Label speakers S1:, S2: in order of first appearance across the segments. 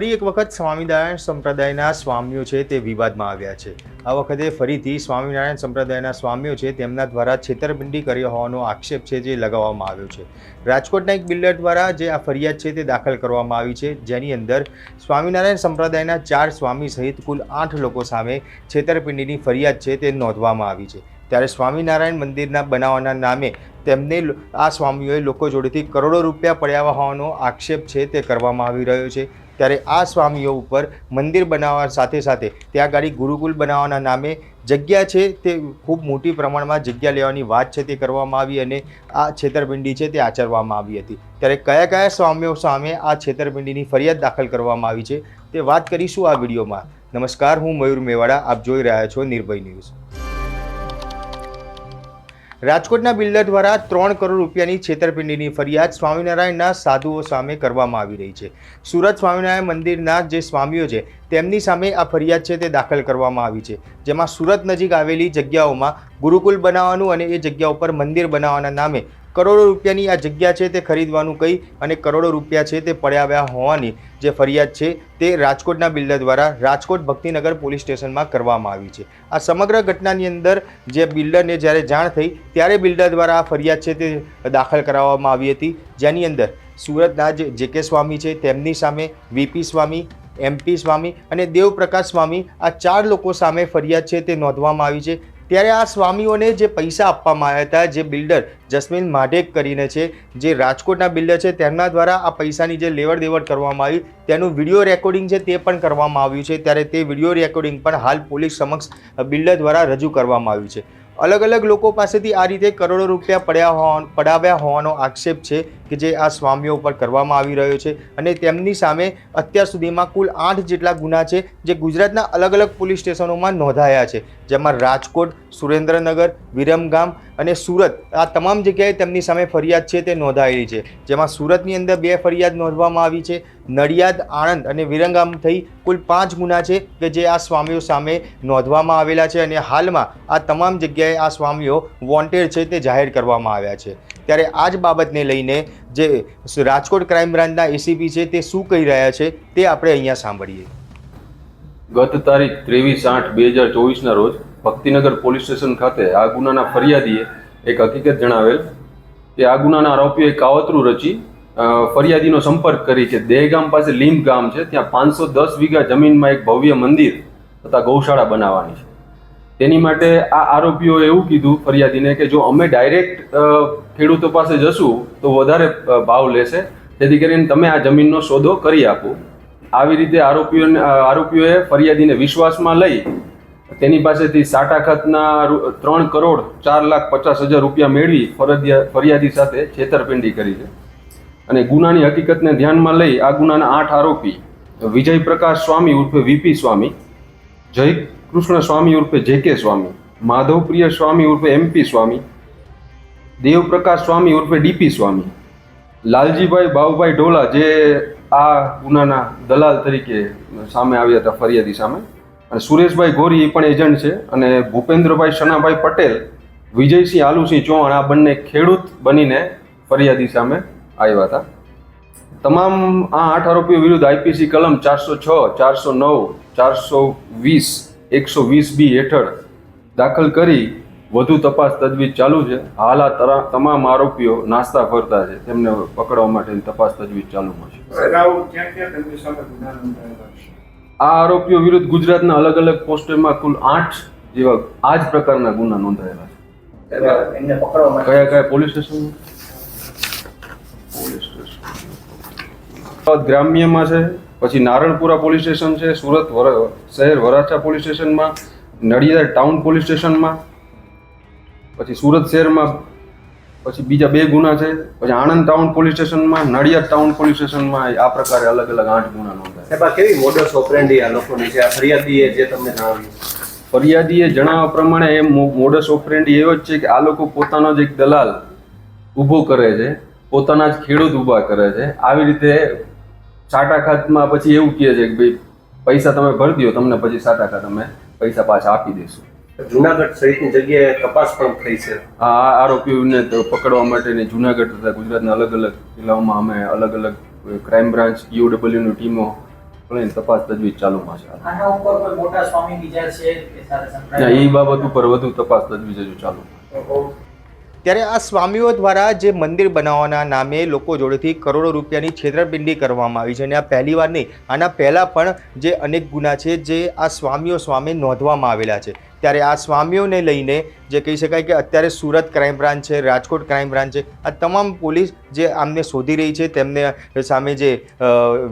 S1: ફરી એક વખત સ્વામિનારાયણ સંપ્રદાયના સ્વામીઓ છે તે વિવાદમાં આવ્યા છે. આ વખતે ફરીથી સ્વામિનારાયણ સંપ્રદાયના સ્વામીઓ છે તેમના દ્વારા છેતરપિંડી કરી હોવાનો આક્ષેપ છે જે લગાવવામાં આવ્યો છે. રાજકોટના એક બિલ્ડર દ્વારા જે આ ફરિયાદ છે તે દાખલ કરવામાં આવી છે. જેની અંદર સ્વામિનારાયણ સંપ્રદાયના ચાર સ્વામી સહિત કુલ આઠ લોકો સામે છેતરપિંડીની ફરિયાદ છે તે નોંધવામાં આવી છે. ત્યારે સ્વામિનારાયણ મંદિરના બનાવવાના નામે તેમને આ સ્વામીઓએ લોકો જોડેથી કરોડો રૂપિયા પડ્યા હોવાનો આક્ષેપ છે તે કરવામાં આવી રહ્યો છે. ત્યારે આ સ્વામીઓ ઉપર મંદિર બનાવવા સાથે સાથે ત્યાં ગાડી ગુરુકુલ બનાવવાના નામે જગ્યા છે તે ખૂબ મોટી પ્રમાણમાં જગ્યા લેવાની વાત છે તે કરવામાં આવી અને આ છેતરપિંડી છે તે આચરવામાં આવી હતી. ત્યારે કયા કયા સ્વામીઓ સામે આ છેતરપિંડીની ફરિયાદ દાખલ કરવામાં આવી છે તે વાત કરીશું આ વિડીયોમાં. નમસ્કાર, હું મયુર મેવાડા, આપ જોઈ રહ્યા છો નિર્ભય ન્યૂઝ. રાજકોટના બિલ્ડર દ્વારા ત્રણ કરોડ રૂપિયાની છેતરપિંડીની ફરિયાદ સ્વામિનારાયણના સાધુઓ સામે કરવામાં આવી રહી છે. સુરત સ્વામિનારાયણ મંદિરના જે સ્વામીઓ છે તેમની સામે આ ફરિયાદ છે તે દાખલ કરવામાં આવી છે, જેમાં સુરત નજીક આવેલી જગ્યાઓમાં ગુરુકુલ બનાવવાનું અને એ જગ્યા ઉપર મંદિર બનાવવાના નામે કરોડો રૂપિયાની આ જગ્યા છે તે ખરીદવાનું કહી અને કરોડો રૂપિયા છે તે પડ્યા હોવાની જે ફરિયાદ છે તે રાજકોટના બિલ્ડર દ્વારા રાજકોટ ભક્તિનગર પોલીસ સ્ટેશનમાં કરવામાં આવી છે. આ સમગ્ર ઘટનાની અંદર જે બિલ્ડરને જ્યારે જાણ થઈ, ત્યારે બિલ્ડર દ્વારા આ ફરિયાદ છે તે દાખલ કરાવવામાં આવી હતી. જેની અંદર સુરતના જે જે કે સ્વામી છે, તેમની સામે વીપી સ્વામી એમપી સ્વામી અને દેવપ્રકાશ સ્વામી આ ચાર લોકો સામે ફરિયાદ છે તે નોંધવામાં આવી છે. ત્યારે આ સ્વામીઓને જે પૈસા આપવામાં આવ્યા હતા, જે બિલ્ડર જસ્મીન માઢેક કરીને છે, જે રાજકોટના બિલ્ડર છે, તેમના દ્વારા આ પૈસાની જે લેવડ દેવડ કરવામાં આવી, તેનું વીડિયો રેકોર્ડિંગ છે તે પણ કરવામાં આવ્યું છે. ત્યારે તે વીડિયો રેકોર્ડિંગ પણ હાલ પોલીસ સમક્ષ બિલ્ડર દ્વારા રજૂ કરવામાં આવ્યું છે. અલગ અલગ લોકો પાસેથી આ રીતે કરોડો રૂપિયા પડ્યા હોવા પડાવ્યા હોવાનો આક્ષેપ છે કે જે આ સ્વામીઓ ઉપર કરવામાં આવી રહ્યો છે. અને તેમની સામે અત્યાર સુધીમાં કુલ આઠ જેટલા ગુના છે જે ગુજરાતના અલગ અલગ પોલીસ સ્ટેશનોમાં નોંધાયા છે. જેમાં રાજકોટ, સુરેન્દ્રનગર, વિરમગામ અને સુરત, આ તમામ જગ્યાએ તેમની સામે ફરિયાદ છે તે નોંધાયેલી છે. જેમાં સુરતની અંદર બે ફરિયાદ નોંધવામાં આવી છે. નડિયાદ, આણંદ અને વિરંગામ થઈ કુલ પાંચ ગુના છે કે જે આ સ્વામીઓ સામે નોંધવામાં આવેલા છે અને હાલમાં આ તમામ જગ્યાએ આ સ્વામીઓ વોન્ટેડ છે તે જાહેર કરવામાં આવ્યા છે. ત્યારે આ જ બાબતને લઈને જે રાજકોટ ક્રાઇમ બ્રાન્ચના એસીપી છે તે શું કહી રહ્યા છે તે આપણે અહીંયા સાંભળીએ.
S2: ગત તારીખ ત્રેવીસ આઠ બે હજાર ચોવીસના રોજ ભક્તિનગર પોલીસ સ્ટેશન ખાતે આ ગુનાના ફરિયાદીએ એક હકીકત જણાવેલ કે આ ગુનાના આરોપીએ કાવતરું રચી ફરિયાદીનો સંપર્ક કરી છે. દેહગામ પાસે લીંબ ગામ છે. ત્યાં પાંચસો દસ વીઘા જમીનમાં એક ભવ્ય મંદિર તથા ગૌશાળા બનાવવાની છે. તેની માટે આ આરોપીઓએ એવું કીધું ફરિયાદીને કે જો અમે ડાયરેક્ટ ખેડૂતો પાસે જશું તો વધારે ભાવ લેશે. જેથી કરીને તમે આ જમીનનો સોદો કરી આપો. આવી રીતે આરોપીઓને આરોપીઓએ ફરિયાદીને વિશ્વાસમાં લઈ તેની પાસેથી સાટા ખાતના ત્રણ કરોડ ચાર લાખ પચાસ હજાર રૂપિયા મેળવી ફરજિયા, ફરિયાદી સાથે છેતરપિંડી કરી છે. અને ગુનાની હકીકતને ધ્યાનમાં લઈ આ ગુનાના આઠ આરોપી વિજય પ્રકાશ સ્વામી ઉર્ફે વીપી સ્વામી જય કૃષ્ણ સ્વામી ઉર્ફે જે કે સ્વામી, માધવપ્રિય સ્વામી ઉર્ફે એમપી સ્વામી, દેવપ્રકાશ સ્વામી ઉર્ફે ડીપી સ્વામી, લાલજીભાઈ બાવુભાઈ ઢોલા જે આ ગુનાના દલાલ તરીકે સામે આવ્યા હતા ફરિયાદી સામે અને સુરેશભાઈ ગોરી એ પણ એજન્ટ છે અને ભૂપેન્દ્રભાઈ શનાભાઈ પટેલ, વિજયસિંહ આલુસિંહ ચૌહાણ, આ બંને ખેડૂત બનીને ફરિયાદી સામે આવ્યા હતા. તમામ આ આઠ આરોપીઓ વિરુદ્ધ આઈપીસી કલમ ચારસો છ, ચારસો નવ, ચારસો વીસ, એકસો વીસ બી હેઠળ દાખલ કરી વધુ તપાસ તજવીજ ચાલુ છે. હાલ આ તમામ આરોપીઓ નાસ્તા ફરતા છે. તેમને પકડવા માટેની તપાસ તજવીજ ચાલુમાં છે? આ આરોપીઓ વિરુદ્ધ ગુજરાતના અલગ અલગ પોસ્ટરમાં કુલ આઠ જેવા આ જ પ્રકારના ગુના નોંધાયેલા છે. કયા કયા પોલીસ સ્ટેશન પોલીસ સ્ટેશન ગ્રામ્યમાં છે પછી નારણપુરા પોલીસ સ્ટેશન છે સુરત શહેર વરાછા પોલીસ સ્ટેશનમાં નડિયાદ ટાઉન પોલીસ સ્ટેશનમાં પછી સુરત શહેરમાં પછી બીજા બે ગુના છે પછી આણંદ ટાઉન પોલીસ સ્ટેશનમાં નડિયાદ ટાઉન પોલીસ સ્ટેશનમાં આ પ્રકારે અલગ અલગ આઠ ગુના નોંધાયા
S3: સાહેબ કેવી મોડસ ઓપરેન્ડી આ લોકોની છે? આ ફરિયાદીએ જે તમને જણાવ્યું.
S2: ફરિયાદીએ જણાવ્યા પ્રમાણે એ મોડસ ઓપરેન્ડી એવો જ છે કે આ લોકો પોતાનો જ એક દલાલ ઊભો કરે છે પોતાના જ ખેડૂત ઊભા કરે છે. આવી રીતે સાટા ખાતમાં પછી એવું કહે છે કે ભાઈ પૈસા તમે ભરી દો તમને પછી સાટા ખાત અમે પૈસા પાછા આપી દઈશું
S3: જુનાગઢ સહિતની જગ્યાએ તપાસ પણ થઈ છે.
S2: આ આ આરોપીઓને પકડવા માટેની જુનાગઢ તથા ગુજરાતના અલગ અલગ જિલ્લાઓમાં અમે અલગ અલગ ક્રાઇમ બ્રાન્ચ યુડબ્લ્યુની ટીમો પણ તપાસ તજવીજ ચાલુમાં છે
S4: આના ઉપર કોઈ મોટા સ્વામી બીજા છે?
S2: એ બાબત ઉપર વધુ તપાસ તજવીજ હજુ ચાલુ
S1: ત્યારે આ સ્વામીઓ દ્વારા જે મંદિર બનાવવાના નામે લોકો જોડેથી કરોડો રૂપિયાની છેતરપિંડી કરવામાં આવી છે અને આ પહેલી વાર નહીં, આના પહેલાં પણ જે અનેક ગુના છે જે આ સ્વામીઓ સામે નોંધવામાં આવેલા છે. ત્યારે આ સ્વામીઓને લઈને જે કહી શકાય કે અત્યારે સુરત ક્રાઇમ બ્રાન્ચ છે, રાજકોટ ક્રાઇમ બ્રાન્ચ છે, આ તમામ પોલીસ જે આમને શોધી રહી છે, તેમને સામે જે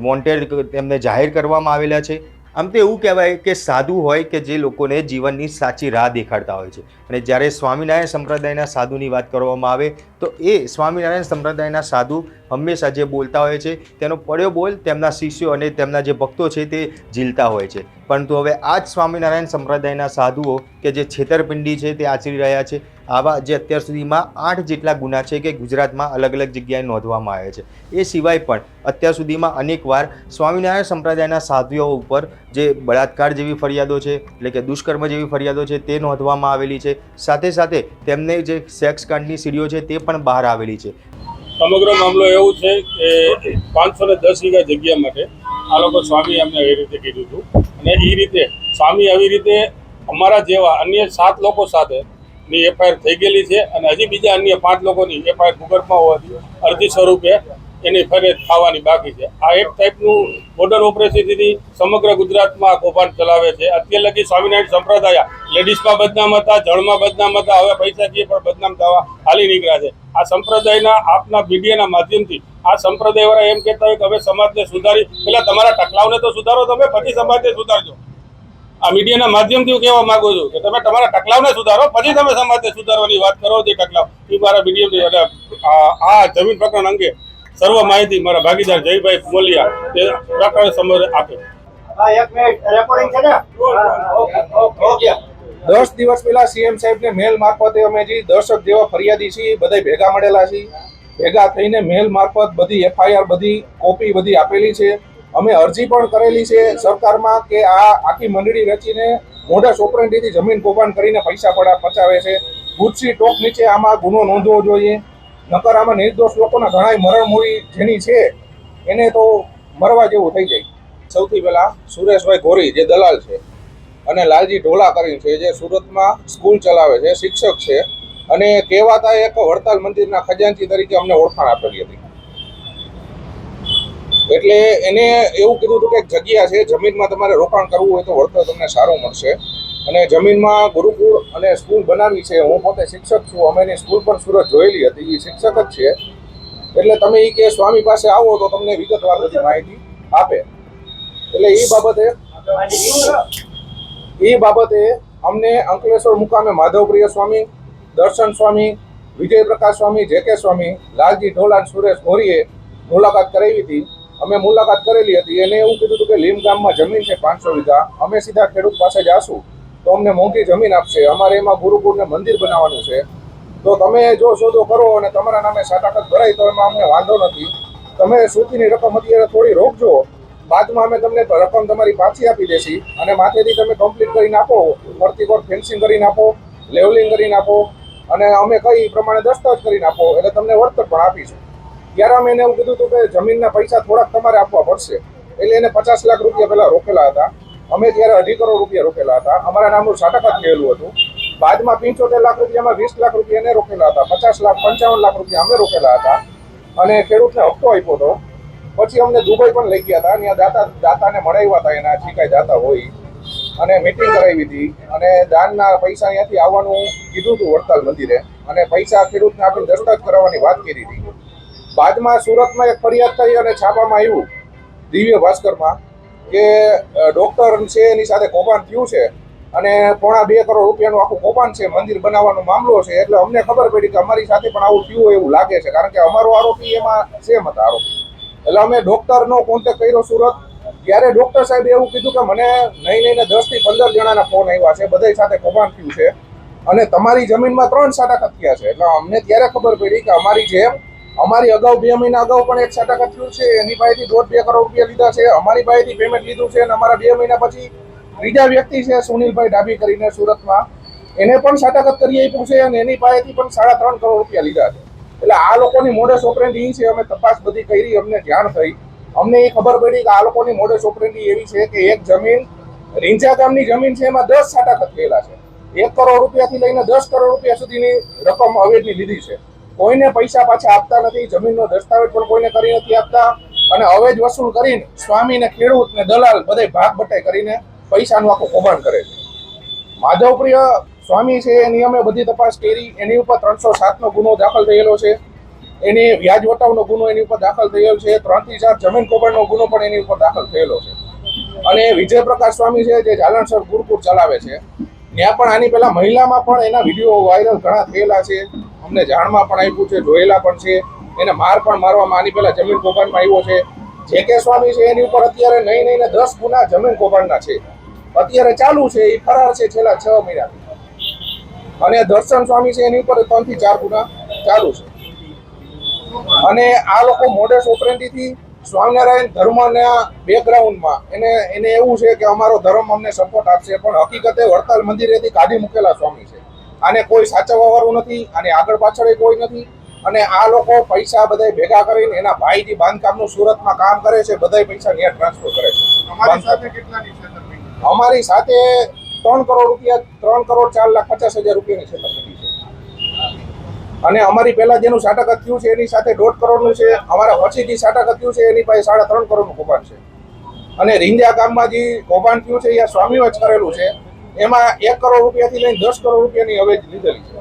S1: વોન્ટેડ તેમને જાહેર કરવામાં આવેલા છે. આમ તો એવું કહેવાય કે સાધુ હોય કે જે લોકોને જીવનની સાચી રાહ દેખાડતા હોય છે. અને જ્યારે સ્વામિનારાયણ સંપ્રદાયના સાધુની વાત કરવામાં આવે, તો એ સ્વામિનારાયણ સંપ્રદાયના સાધુ હંમેશા જે બોલતા હોય છે, તેનો પડ્યો બોલ તેમના શિષ્યો અને તેમના જે ભક્તો છે તે ઝીલતા હોય છે. પરંતુ હવે આ જ સ્વામિનારાયણ સંપ્રદાયના સાધુઓ કે જે છેતરપિંડી છે તે આચરી રહ્યા છે. આવા જે અત્યાર સુધીમાં આઠ જેટલા ગુના છે કે ગુજરાતમાં અલગ અલગ જગ્યાએ નોંધવામાં આવ્યા છે. એ સિવાય પણ અત્યાર સુધીમાં અનેકવાર સ્વામિનારાયણ સંપ્રદાયના સાધુઓ ઉપર જે બળાત્કાર જેવી ફરિયાદો છે, એટલે કે દુષ્કર્મ જેવી ફરિયાદો છે, તે નોંધવામાં આવેલી છે. સાથે સાથે તેમને જે સેક્સ કાંડની સીડીઓ છે, તે પણ બહાર આવેલી છે.
S5: સમગ્ર મામલો એવું છે કે પાંચસો ને દસ વીઘા જગ્યા માટે આ લોકો સ્વામી અમને એ રીતે કીધું હતું. અને એ રીતે સ્વામી આવી રીતે અમારા જેવા અન્ય સાત લોકો સાથે ની એફઆઈઆર થઈ ગયેલી છે અને હજી બીજા અન્ય પાંચ લોકોની એફઆઈઆર ભૂગર્ભમાં હોવાથી અરજી સ્વરૂપે એની ફરિયાદ થવાની બાકી છે. આ એક ટાઈપનું બોર્ડર ઓપરેશનથી સમગ્ર ગુજરાતમાં આ કૌભાંડ ચલાવે છે. અત્યારે લગી સ્વામિનારાયણ સંપ્રદાય લેડીઝમાં બદનામ હતા, જળમાં બદનામ હતા, હવે પૈસા જે પણ બદનામ થવા હાલી નીકળ્યા છે. આ સંપ્રદાયના આપના મીડિયાના માધ્યમથી આ સંપ્રદાયવાળા એમ કહેતા હોય કે હવે સમાજને સુધારી, પેલા તમારા ટકલાવને તો સુધારો, તમે પછી સમાજને સુધારજો. આ મીડિયાના માધ્યમથી હું કહેવા માંગુ છું કે તમે તમારા ટકલાવને સુધારો પછી તમે સમાજને સુધારવાની વાત કરો જે ટકલાવ. એ મારા મીડિયમથી એટલે આ- આ જમીન પ્રકરણ અંગે સર્વ માહિતી મારા ભાગીદાર જયભાઈ મોલિયા તે પ્રકરણ સમજ આપે.
S6: હા એક મિનિટ રેકોર્ડિંગ ને? Okay okay okay.
S7: દસ દિવસ પહેલા સીએમ સાહેબને મેલ મારફતે અમે જે દર્શક જેવા ફરિયાદી છીએ બધા ભેગા મળેલા છીએ. ભેગા થઈને મેલ મારફત બધી એફઆઈઆર બધી કોપી બધી આપેલી છે. અમે અરજી પણ કરેલી છે સરકારમાં કે આ આખી મંડળી રચીને મોઢા સોપરેન્ટીથી જમીન કૌભાંડ કરીને પૈસા પડા પચાવે છે. ભૂતસી ટોપ નીચે આમાં ગુનો નોંધવો જોઈએ. નકર આમાં નિર્દોષ લોકોના ઘણાય મરણ મૂડી જેની છે, એને તો મરવા જેવું થઈ જાય. સૌથી પહેલાં સુરેશભાઈ ગોરી, જે દલાલ છે, અને લાલજી ઢોલા કરીને છે, જે સુરતમાં સ્કૂલ ચલાવે છે, શિક્ષક છે, અને કહેવાતા એક વડતાલ મંદિરના ખજાનચી તરીકે અમને ઓળખાણ આપેલી હતી. એટલે એને એવું કીધું હતું કે જગ્યા છે, જમીનમાં તમારે રોકાણ કરવું હોય તો વળતર તમને સારું મળશે. અને જમીનમાં ગુરુકુળ અને સ્કૂલ બનાવી છે. હું પોતે શિક્ષક છું. અમે એની સ્કૂલ પણ સુરત જોયેલી હતી. એ શિક્ષક જ છે. એટલે તમે એ કે સ્વામી પાસે આવો તો તમને વિગતવાર બધી માહિતી આપે. એટલે એ બાબતે એ બાબતે અમને અંકલેશ્વર મુકામે માધવપ્રિય સ્વામી, દર્શન સ્વામી વિજય પ્રકાશ સ્વામી, જે કે સ્વામી, લાલજી ઢોલાન સુરેશ ગોરીએ મુલાકાત કરાવી હતી. અમે મુલાકાત કરેલી હતી. એને એવું કીધું હતું કે લીમ ગામમાં જમીન છે પાંચસો વીઘા. અમે સીધા ખેડૂત પાસે જાશું. તો અમને મોંઘી જમીન આપશે. અમારે એમાં ગુરુકુળને મંદિર બનાવવાનું છે. તો તમે જો સોદો કરો અને તમારા નામે સાટાકત ભરાય તો એમાં અમને વાંધો નથી. તમે સુધીની રકમ અત્યારે થોડી રોકજો. બાદમાં અમે તમને રકમ તમારી પાછી આપી દેશી. અને માથેથી તમે કમ્પ્લીટ કરીને આપો. ફરતી કોર ફેન્સિંગ કરીને આપો. લેવલિંગ કરીને આપો. અને અમે કઈ પ્રમાણે દસ્તાવેજ કરીને આપો. એટલે તમને વળતર પણ આપીશું. ત્યારે અમે એને એવું કીધું હતું કે જમીનના પૈસા થોડાક તમારે આપવા પડશે. એટલે એને પચાસ લાખ રૂપિયા પહેલાં રોકેલા હતા. અમે ત્યારે અઢી કરોડ રૂપિયા રોકેલા હતા. અમારા નામનું સાટકાત થયેલું હતું. બાદમાં પંચોતેર લાખ રૂપિયામાં વીસ લાખ રૂપિયા એને રોકેલા હતા. પચાસ લાખ, પંચાવન લાખ રૂપિયા અમે રોકેલા હતા. અને ખેડૂતને હપ્તો આપ્યો હતો. પછી અમને દુબઈ પણ લઈ ગયા હતા. ત્યાં દાતા, દાતાને મળાવ્યા હતા એના, જે કાંઈ દાતા હોય. અને મિટિંગ કરાવી હતી. અને દાનના પૈસા અહીંયાથી આવવાનું કીધું હતું વડતાલ મંદિરે. અને પૈસા ખેડૂતને આપણે દસ્તાવેજ કરાવવાની વાત કરી હતી. બાદમાં સુરતમાં એક ફરિયાદ થઈ અને છાપામાં આવ્યું દિવ્ય ભાસ્કરમાં કે ડૉક્ટર છે, એની સાથે કૌભાંડ થયું છે અને પોણા બે કરોડ રૂપિયાનું આખું કૌભાંડ છે, મંદિર બનાવવાનો મામલો છે. એટલે અમને ખબર પડી કે અમારી સાથે પણ આવું થયું એવું લાગે છે. કારણ કે અમારો આરોપી એમાં સેમ હતા આરોપી. એટલે અમે ડોક્ટરનો કોન્ટેક્ટ કર્યો સુરત. ત્યારે ડોક્ટર સાહેબે એવું કીધું કે મને નહીં નહીં દસથી પંદર જણાના ફોન આવ્યા છે બધા સાથે કૌભાંડ થયું છે. અને તમારી જમીનમાં ત્રણ સાટા થયા છે. એટલે અમને ત્યારે ખબર પડી કે અમારી જેમ અમારી અગાઉ બે મહિના અગાઉ પણ એક સાટાકત થયું છે. એની પાસેથી દોઢ બે કરોડ રૂપિયા લીધા છે. અમારી પાસેથી પેમેન્ટ લીધું છે અને અમારા બે મહિના પછી ત્રીજા વ્યક્તિ છે સુનિલભાઈ ડાબી કરીને સુરતમાં. એને પણ સાટાકત કરી આપ્યું છે અને એની પાસેથી પણ સાડા ત્રણ કરોડ રૂપિયા લીધા છે. એટલે આ લોકોની મોડસ ઓપરેન્ડી છે. અમે તપાસ બધી કરી, અમને જાણ થઈ. અમને એ ખબર પડી કે આ લોકોની મોડસ ઓપરેન્ડી એવી છે કે એક જમીન રીંજા ગામની જમીન છે, એમાં દસ સાટા થયેલા છે. એક કરોડ રૂપિયાથી લઈને દસ કરોડ રૂપિયા સુધીની રકમ અવેજની લીધી છે. કોઈને પૈસા પાછા આપતા નથી, જમીનનો દસ્તાવેજ પણ કોઈને કરી નથી આપતા. અને અવેજ વસૂલ કરીને સ્વામી ને ખેડૂત ને દલાલ બધે ભાગ બટાઈ કરીને પૈસાનું આખું કૌભાંડ કરે છે. માધવપ્રિય સ્વામી છે એની અમે બધી તપાસ કરી, એની ઉપર ત્રણસો સાતનો ગુનો દાખલ થયેલો છે. એની વ્યાજ વટાવનો ગુનો એની ઉપર દાખલ થયેલો છે. ત્રણથી ચાર જમીન કૌભાંડનો ગુનો પણ એની ઉપર દાખલ થયેલો છે. અને વિજય પ્રકાશ સ્વામી છે, જે જાલણસર ગુરુકુળ ચલાવે છે. ત્યાં પણ આની પહેલા મહિલામાં પણ એના વીડિયો વાયરલ ઘણા થયેલા છે. અમને જાણમાં પણ આવ્યું છે, જોયેલા પણ છે. એને માર પણ મારવામાં આની પહેલા જમીન કૌભાંડમાં આવ્યો છે. જે કે સ્વામી છે, એની ઉપર અત્યારે નહીં નહીં ને દસ ગુના જમીન કૌભાંડના છે. અત્યારે ચાલુ છે એ ફરાર છે છેલ્લા છ મહિનાથી. અને દર્શન સ્વામી છે, એની ઉપર ત્રણથી ચાર ગુના ચાલુ છે. અને આ લોકો મોડેસ ઓપરેન્ડીથી સ્વામિનારાયણ ધર્મના બેકગ્રાઉન્ડમાં એને એને એવું છે કે અમારો ધર્મ અમને સપોર્ટ આપશે, પણ હકીકતે વડતાલ મંદિરેથી કાઢી મૂકેલા સ્વામી છે. આને કોઈ સાચવવા વાળું નથી અને આગળ પાછળ કોઈ નથી. અને આ લોકો પૈસા બધા ભેગા કરીને એના ભાઈ બાંધકામનું સુરતમાં કામ કરે છે બધા પૈસા ત્યાં ટ્રાન્સફર કરે છે. અમારી સાથે કેટલાની અમારી સાથે ત્રણ કરોડ રૂપિયા ત્રણ કરોડ ચાર લાખ પચાસ હજાર રૂપિયાની છેતરપિંડી છે. અને અમારી પહેલા જેનું સાટક થયું છે એની સાથે દોઢ કરોડનું છે અમારા પછી જે સાટક થયું છે એની પાસે સાડા ત્રણ કરોડનું કૌભાંડ છે. અને રીંજા ગામમાં જે કૌભાંડ થયું છે એ સ્વામીઓ જ કરેલું છે એમાં એક કરોડ રૂપિયાથી લઈને દસ કરોડ રૂપિયાની અવેજ લીધેલી છે.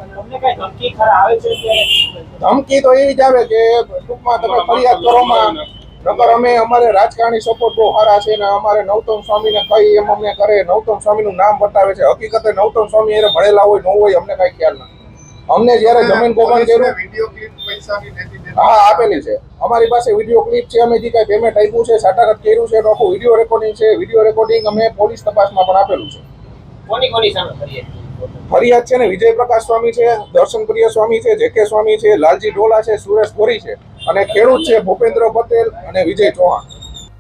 S6: ધમકી ખરા આવે છે કે
S7: ધમકી તો એવી જ આવે કે ટૂંકમાં તમે ફરિયાદ કરોમાં. નગર અમે અમારે રાજકારણી સપોર્ટ બહુ સારા છે ને અમારે નવતમ સ્વામીને કઈ એમ અમને કરે નવતમ સ્વામીનું નામ બતાવે છે. હકીકતે નવતમ સ્વામી એને ભણેલા હોય ન હોય અમને કઈ ખ્યાલ નથી. અમને જ્યારે જમીન કૌભાંડ કર્યું હા આપેલી છે. અમારી પાસે વીડિયો ક્લિપ છે અમે જે કઈ પેમેન્ટ આપ્યું છે સાટાઘાટ કર્યું છે આખું વીડિયો રેકોર્ડિંગ છે. વીડિયો રેકોર્ડિંગ અમે પોલીસ તપાસમાં પણ આપેલું છે.
S6: કોની કોની સામે ફરિયાદ
S7: ફરિયાદ છે ને વિજય પ્રકાશ સ્વામી છે દર્શન પ્રિય સ્વામી છે જેકે સ્વામી છે લાલજી ઢોલા છે સુરેશ ગોરી છે અને ખેડૂત છે ભૂપેન્દ્ર પટેલ અને વિજય ચૌહાણ.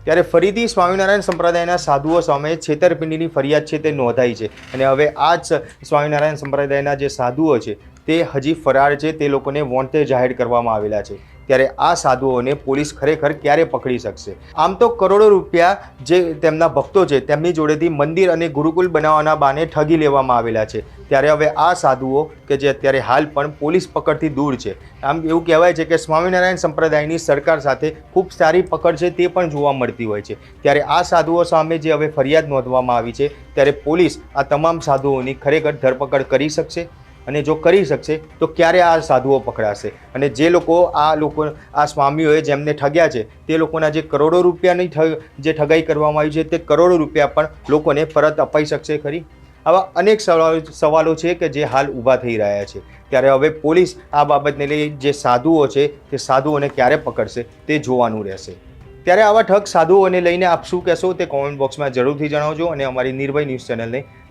S1: ત્યારે ફરીથી સ્વામિનારાયણ સંપ્રદાયના સાધુઓ સામે છેતરપિંડીની ફરિયાદ છે તે નોંધાઈ છે. અને હવે આ જ સ્વામિનારાયણ સંપ્રદાયના જે સાધુઓ છે તે હજી ફરાર છે તે લોકોને વોન્ટેડ જાહેર કરવામાં આવેલા છે. ત્યારે આ સાધુઓને પોલીસ ખરેખર ક્યારે પકડી શકશે? આમ તો કરોડો રૂપિયા જે તેમના ભક્તો છે, તેમની જોડેથી મંદિર અને ગુરુકુલ બનાવવાના બાને ઠગી લેવામાં આવેલા છે. ત્યારે હવે આ સાધુઓ, કે જે અત્યારે હાલ પણ પોલીસ પકડથી દૂર છે, આમ એવું કહેવાય છે કે સ્વામિનારાયણ સંપ્રદાયની સરકાર સાથે ખૂબ સારી પકડ છે તે પણ જોવા મળતી હોય છે. ત્યારે આ સાધુઓ સામે જે હવે ફરિયાદ નોંધવામાં આવી છે, ત્યારે પોલીસ આ તમામ સાધુઓની ખરેખર ધરપકડ કરી શકશે? અને જો કરી શકશે, તો ક્યારે આ સાધુઓ પકડાશે? અને જે લોકો આ લોકો, આ સ્વામીઓએ જેમને ઠગ્યા છે, તે લોકોના જે કરોડો રૂપિયાની ઠગ, જે ઠગાઈ કરવામાં આવી છે, તે કરોડો રૂપિયા પણ લોકોને પરત અપાઈ શકશે ખરી? આવા અનેક સવાલો છે કે જે હાલ ઊભા થઈ રહ્યા છે. ત્યારે હવે પોલીસ આ બાબતને લઈ જે સાધુઓ છે, તે સાધુઓને ક્યારે પકડશે, તે જોવાનું રહેશે. ત્યારે આવા ઠગ સાધુઓને લઈને આપ શું કહેશો તે કોમેન્ટ બોક્સમાં જરૂરથી જણાવજો અને અમારી નિર્ભય ન્યૂઝ ચેનલને